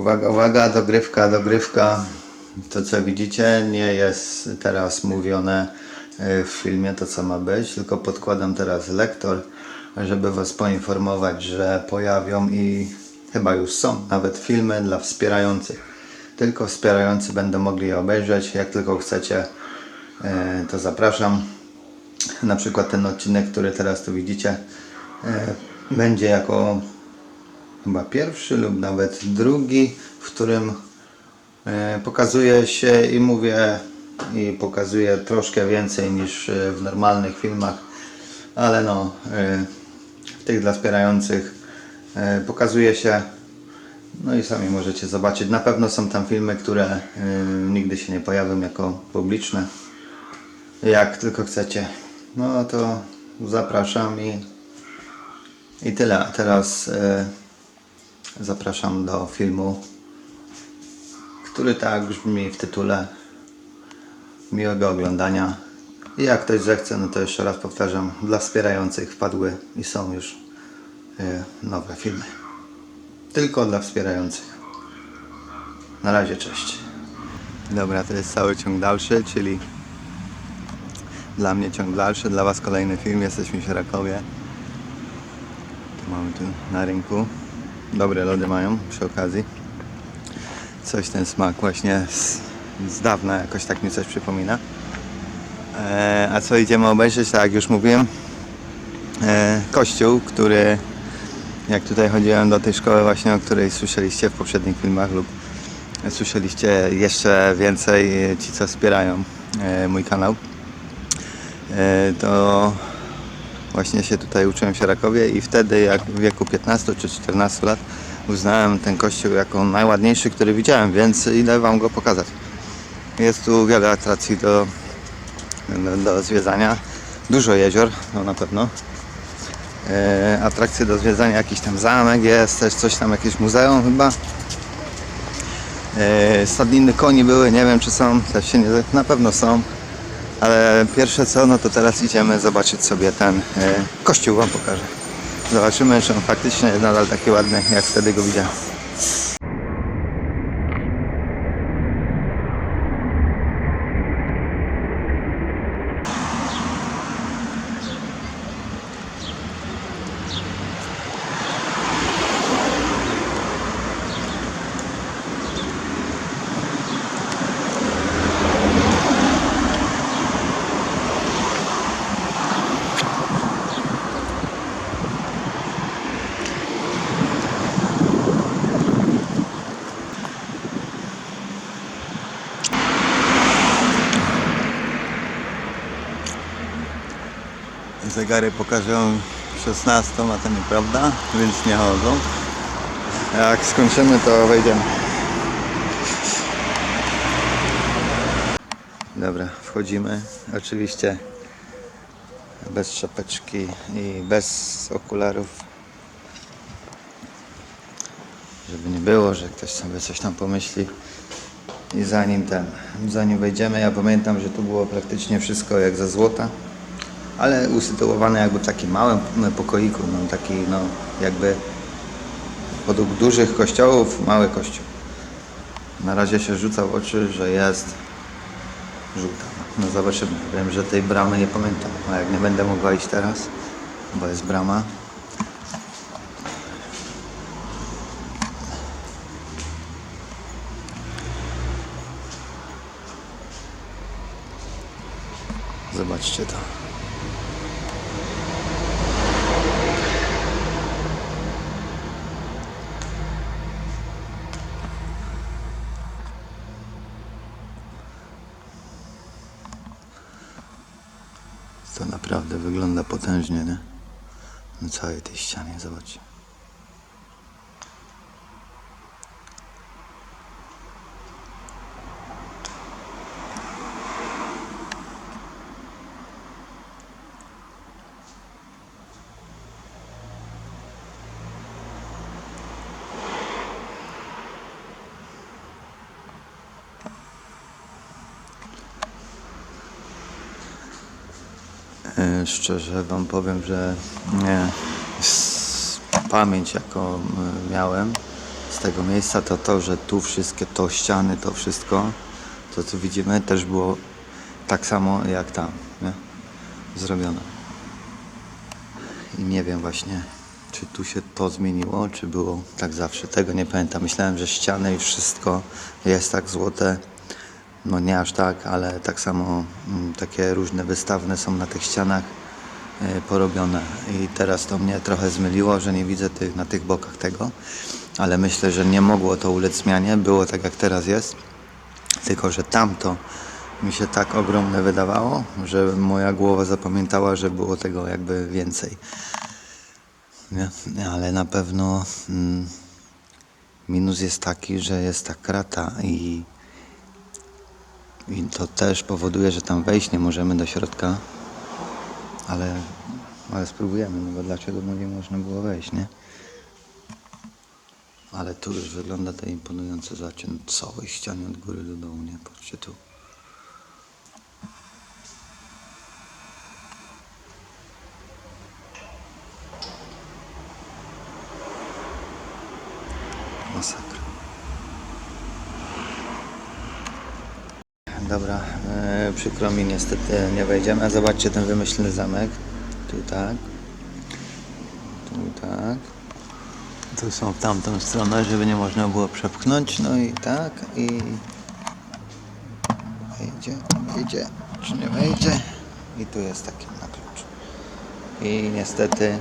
Uwaga, uwaga, dogrywka, dogrywka. To co widzicie nie jest teraz mówione e, w filmie to co ma być, tylko podkładam teraz lektor, żeby Was poinformować, że pojawią i chyba już są nawet filmy dla wspierających. Tylko wspierający będą mogli je obejrzeć. Jak tylko chcecie, e, to zapraszam. Na przykład ten odcinek, który teraz tu widzicie, e, będzie jako chyba pierwszy lub nawet drugi, w którym e, pokazuje się i mówię i pokazuję troszkę więcej niż e, w normalnych filmach, ale no e, w tych dla wspierających pokazuje się no i sami możecie zobaczyć. Na pewno są tam filmy, które nigdy się nie pojawią jako publiczne. Jak tylko chcecie. No to zapraszam i, i tyle. A teraz zapraszam do filmu, który tak brzmi w tytule. Miłego oglądania. I jak ktoś zechce, no to jeszcze raz powtarzam, dla wspierających wpadły i są już e, nowe filmy. Tylko dla wspierających. Na razie, cześć. Dobra, to jest cały ciąg dalszy, czyli dla mnie ciąg dalszy, dla Was kolejny film. Jesteśmy w Sierakowie. Tu mamy tu na rynku. Dobre lody mają przy okazji. Coś ten smak właśnie z, z dawna jakoś tak mi coś przypomina. E, a co idziemy obejrzeć, tak jak już mówiłem, e, kościół, który jak tutaj chodziłem do tej szkoły właśnie, o której słyszeliście w poprzednich filmach lub słyszeliście jeszcze więcej ci, co wspierają e, mój kanał, e, to właśnie się tutaj uczyłem w Sierakowie i wtedy jak w wieku 15 czy 14 lat uznałem ten kościół jako najładniejszy, który widziałem, więc idę Wam go pokazać. Jest tu wiele atrakcji do, do, do zwiedzania, dużo jezior, no na pewno. E, atrakcje do zwiedzania, jakiś tam zamek jest, też coś tam, jakieś muzeum chyba. E, koni były, nie wiem czy są, też się nie, na pewno są. Ale pierwsze co, no to teraz idziemy zobaczyć sobie ten e, kościół, wam pokażę. Zobaczymy, czy on faktycznie jest nadal taki ładny, jak wtedy go widziałem. Zegary pokażą 16, a to nieprawda, więc nie chodzą. Jak skończymy, to wejdziemy. Dobra, wchodzimy. Oczywiście bez czapeczki i bez okularów. Żeby nie było, że ktoś sobie coś tam pomyśli. I zanim ten, zanim wejdziemy, ja pamiętam, że tu było praktycznie wszystko jak za złota ale usytuowane jakby w takim małym pokoiku, no taki no jakby podług dużych kościołów mały kościół. Na razie się rzuca w oczy, że jest żółta. No zobaczymy. Wiem, że tej bramy nie pamiętam, a jak nie będę mogła iść teraz, bo jest brama. Zobaczcie to. To naprawdę wygląda potężnie, nie? Na całej tej ścianie, zobaczcie. Szczerze Wam powiem, że. S- Pamięć, jaką e, miałem, z tego miejsca, to to, że tu wszystkie to ściany, to wszystko, to co widzimy, też było tak samo jak tam, nie? Zrobione. I nie wiem właśnie, czy tu się to zmieniło, czy było tak zawsze. Tego nie pamiętam. Myślałem, że ściany i wszystko jest tak złote. No nie aż tak, ale tak samo mm, takie różne wystawne są na tych ścianach y, porobione. I teraz to mnie trochę zmyliło, że nie widzę tych, na tych bokach tego. Ale myślę, że nie mogło to ulec zmianie. Było tak jak teraz jest. Tylko, że tamto mi się tak ogromne wydawało, że moja głowa zapamiętała, że było tego jakby więcej. Nie? Ale na pewno mm, minus jest taki, że jest ta krata i, i to też powoduje, że tam wejść nie możemy do środka. Ale, ale spróbujemy, no bo dlaczego nie można było wejść, nie? Ale tu już wygląda to imponująco. Zobaczcie, no całej ścianie od góry do dołu, nie? Patrzcie tu. Dobra, e, przykro mi niestety nie wejdziemy. A zobaczcie ten wymyślny zamek. Tu tak. Tu tak. Tu są w tamtą stronę, żeby nie można było przepchnąć. No i tak i wejdzie, wejdzie, czy nie wejdzie. I tu jest taki na klucz. I niestety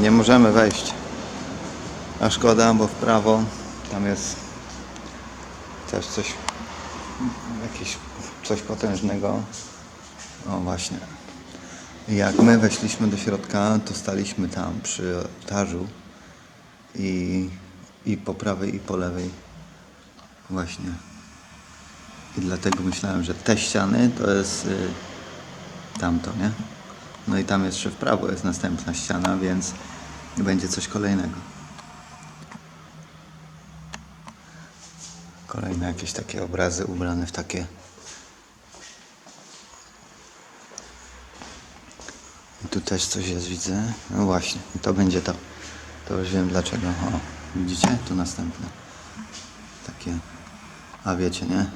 nie możemy wejść. A szkoda, bo w prawo tam jest też coś, jakieś coś potężnego. O właśnie. Jak my weszliśmy do środka, to staliśmy tam przy ołtarzu i, i po prawej i po lewej właśnie. I dlatego myślałem, że te ściany to jest y, tamto, nie? No i tam jeszcze w prawo jest następna ściana, więc będzie coś kolejnego. Kolejne jakieś takie obrazy ubrane w takie I tu też coś jest, widzę. No właśnie, to będzie to. To już wiem dlaczego. O, widzicie? Tu następne. Takie. A wiecie, nie?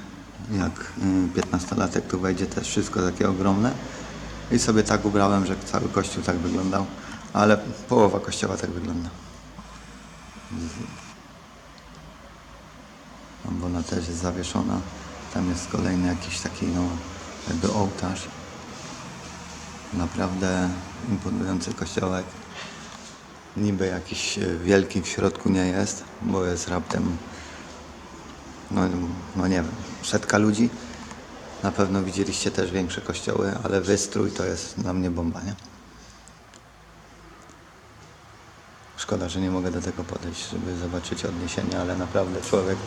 Jak y, 15-latek tu wejdzie też wszystko takie ogromne. I sobie tak ubrałem, że cały kościół tak wyglądał. Ale połowa kościoła tak wygląda. Ambola też jest zawieszona. Tam jest kolejny jakiś taki, no, jakby ołtarz. Naprawdę imponujący kościołek. Niby jakiś e, wielki w środku nie jest, bo jest raptem, no, no nie wiem, setka ludzi. Na pewno widzieliście też większe kościoły, ale wystrój to jest dla mnie bomba, nie? Szkoda, że nie mogę do tego podejść, żeby zobaczyć odniesienia, ale naprawdę człowiek,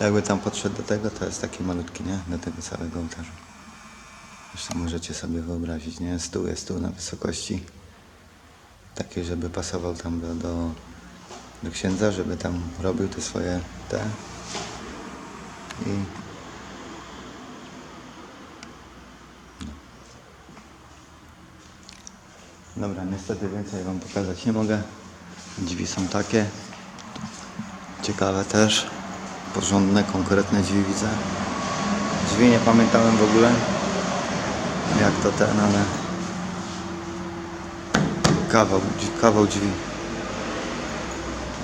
jakby tam podszedł do tego, to jest taki malutki, nie? Do tego całego ołtarza. Zresztą możecie sobie wyobrazić, nie? Stół jest tu na wysokości takiej, żeby pasował tam do, do, do księdza, żeby tam robił te swoje te i no. Dobra, niestety więcej wam pokazać nie mogę. Drzwi są takie. Ciekawe też. Porządne, konkretne drzwi widzę. Drzwi nie pamiętałem w ogóle jak to ten, ale kawał, kawał drzwi.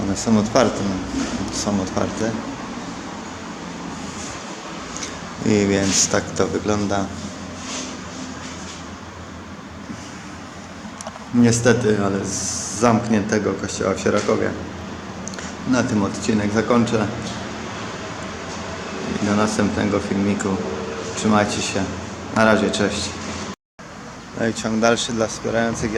One są otwarte, no. są otwarte. I więc tak to wygląda. Niestety, ale z zamkniętego kościoła w Sierakowie. Na tym odcinek zakończę. I do następnego filmiku. Trzymajcie się. Na razie, cześć. No i ciąg dalszy dla wspierających